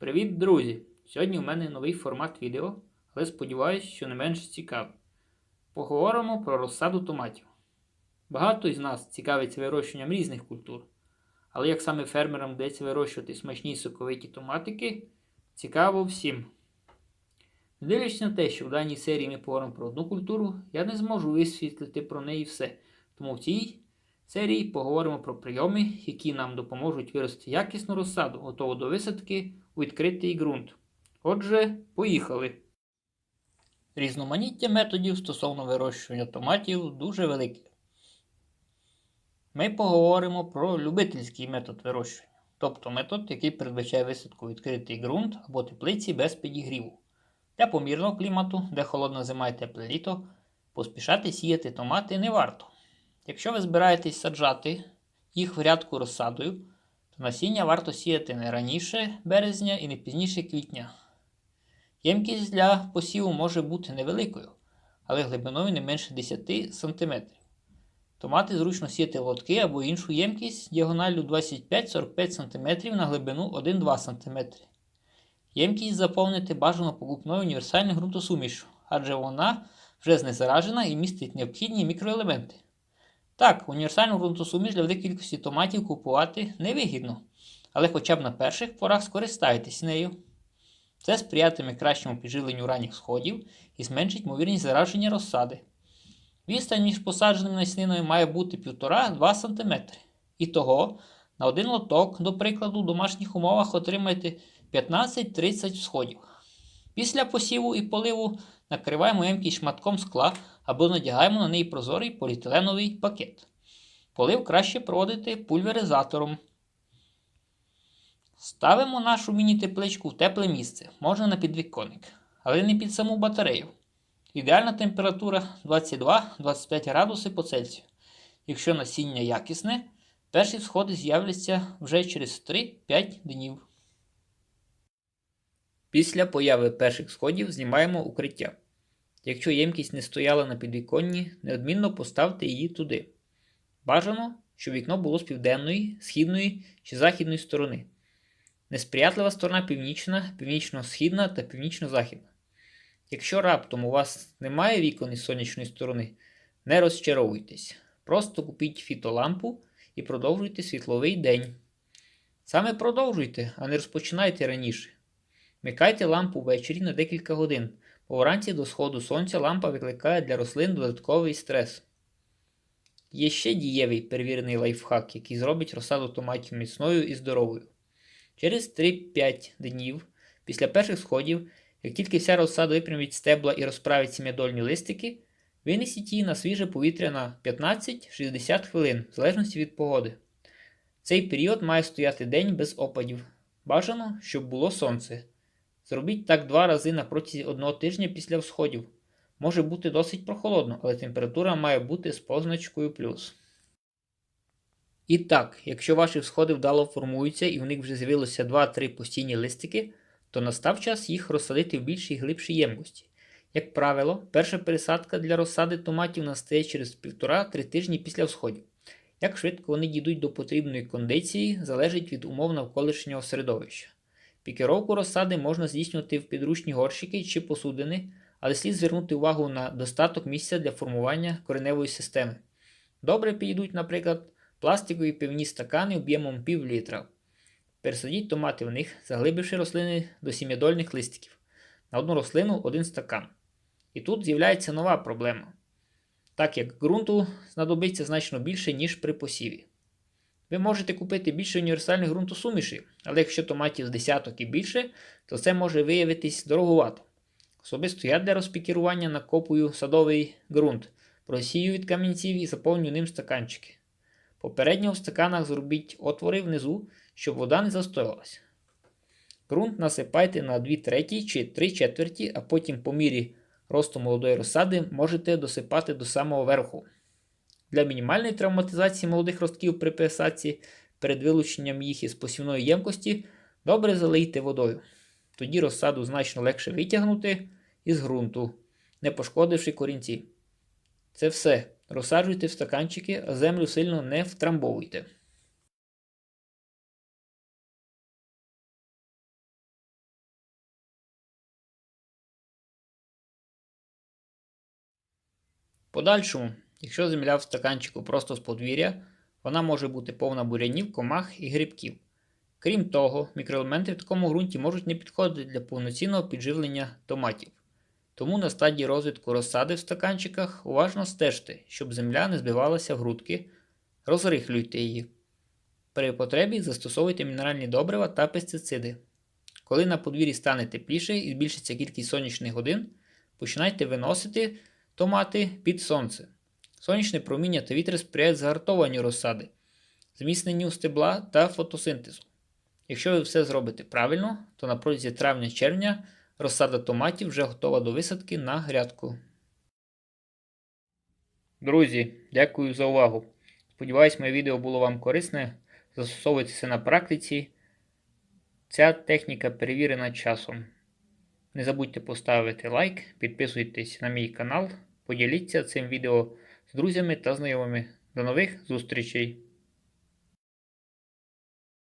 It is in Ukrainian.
Привіт, друзі! Сьогодні у мене новий формат відео, але сподіваюся, що не менш цікавий. Поговоримо про розсаду томатів. Багато із нас цікавиться вирощуванням різних культур, але як саме фермерам вдається вирощувати смачні соковиті томатики, цікаво всім. Не дивлячись на те, що в даній серії ми поговоримо про одну культуру, я не зможу висвітлити про неї все. Тому в цій серії поговоримо про прийоми, які нам допоможуть вирости якісну розсаду, готову до висадки відкритий ґрунт. Отже, поїхали. Різноманіття методів стосовно вирощування томатів дуже велике. Ми поговоримо про любительський метод вирощування, тобто метод, який передбачає висадку відкритий ґрунт або теплиці без підігріву. Для помірного клімату, де холодна зима і тепле літо, поспішати сіяти томати не варто. Якщо ви збираєтесь саджати їх в рядку розсадою, насіння варто сіяти не раніше березня і не пізніше квітня. Ємкість для посіву може бути невеликою, але глибиною не менше 10 см. Томати зручно сіяти лотки або іншу ємкість діагоналю 25-45 см на глибину 1-2 см. Ємкість заповнити бажано покупною універсальною ґрунтосумішю, адже вона вже знезаражена і містить необхідні мікроелементи. Так, універсальну ґрунтосуміш для великої кількості томатів купувати невигідно, але хоча б на перших порах скористайтесь нею. Це сприятиме кращому підживленню ранніх сходів і зменшить ймовірність зараження розсади. Відстань між посадженими насіниною має бути 1,5-2 см. І того, на один лоток, до прикладу, в домашніх умовах отримайте 15-30 всходів. Після посіву і поливу накриваємо ємкість шматком скла або надягаємо на неї прозорий поліетиленовий пакет. Полив краще проводити пульверизатором. Ставимо нашу міні-тепличку в тепле місце, можна на підвіконник, але не під саму батарею. Ідеальна температура 22-25 градуси по Цельсію. Якщо насіння якісне, перші всходи з'являться вже через 3-5 днів. Після появи перших сходів знімаємо укриття. Якщо ємкість не стояла на підвіконні, неодмінно поставте її туди. Бажано, щоб вікно було з південної, східної чи західної сторони. Несприятлива сторона північна, північно-східна та північно-західна. Якщо раптом у вас немає вікон із сонячної сторони, не розчаровуйтесь. Просто купіть фітолампу і продовжуйте світловий день. Саме продовжуйте, а не розпочинайте раніше. Микайте лампу ввечері на декілька годин, бо вранці до сходу сонця лампа викликає для рослин додатковий стрес. Є ще дієвий перевірений лайфхак, який зробить розсаду томатів міцною і здоровою. Через 3-5 днів після перших сходів, як тільки вся розсада випрямить стебла і розправить сім'ядольні листики, винесіть її на свіже повітря на 15-60 хвилин, в залежності від погоди. Цей період має стояти день без опадів. Бажано, щоб було сонце. Зробіть так два рази на протязі одного тижня після всходів. Може бути досить прохолодно, але температура має бути з позначкою плюс. І так, якщо ваші всходи вдало формуються і в них вже з'явилося 2-3 постійні листики, то настав час їх розсадити в більшій і глибшій ємкості. Як правило, перша пересадка для розсади томатів настає через 1,5-3 тижні після всходів. Як швидко вони дійдуть до потрібної кондиції, залежить від умов навколишнього середовища. Пікіровку розсади можна здійснювати в підручні горщики чи посудини, але слід звернути увагу на достаток місця для формування кореневої системи. Добре підійдуть, наприклад, пластикові пивні стакани об'ємом пів літра. Пересадіть томати в них, заглибивши рослини до сім'ядольних листиків. На одну рослину один стакан. І тут з'являється нова проблема, так як ґрунту знадобиться значно більше, ніж при посіві. Ви можете купити більше універсальних ґрунтосуміші, але якщо томатів з десяток і більше, то це може виявитись дороговато. Особисто я для розпікірування накопую садовий ґрунт, просію від камінців і заповнюю ним стаканчики. Попередньо в стаканах зробіть отвори внизу, щоб вода не застоялася. Ґрунт насипайте на 2 треті чи 3 четверті, а потім по мірі росту молодої розсади можете досипати до самого верху. Для мінімальної травматизації молодих ростків при пресації перед вилученням їх із посівної ємкості добре залийте водою. Тоді розсаду значно легше витягнути із ґрунту, не пошкодивши корінці. Це все. Розсаджуйте в стаканчики, а землю сильно не втрамбовуйте. Подальшому якщо земля в стаканчику просто з подвір'я, вона може бути повна бурянів, комах і грибків. Крім того, мікроелементи в такому ґрунті можуть не підходити для повноцінного підживлення томатів. Тому на стадії розвитку розсади в стаканчиках уважно стежте, щоб земля не збивалася в грудки, розрихлюйте її. При потребі застосовуйте мінеральні добрива та пестициди. Коли на подвір'ї стане тепліше і збільшиться кількість сонячних годин, починайте виносити томати під сонце. Сонячне проміння та вітер сприяють загартованню розсади, зміцненню стебла та фотосинтезу. Якщо ви все зробите правильно, то на протязі травня-червня розсада томатів вже готова до висадки на грядку. Друзі, дякую за увагу. Сподіваюсь, моє відео було вам корисне. Застосовуйте це на практиці. Ця техніка перевірена часом. Не забудьте поставити лайк, підписуйтесь на мій канал, поділіться цим відео з друзями та знайомими. До нових зустрічей!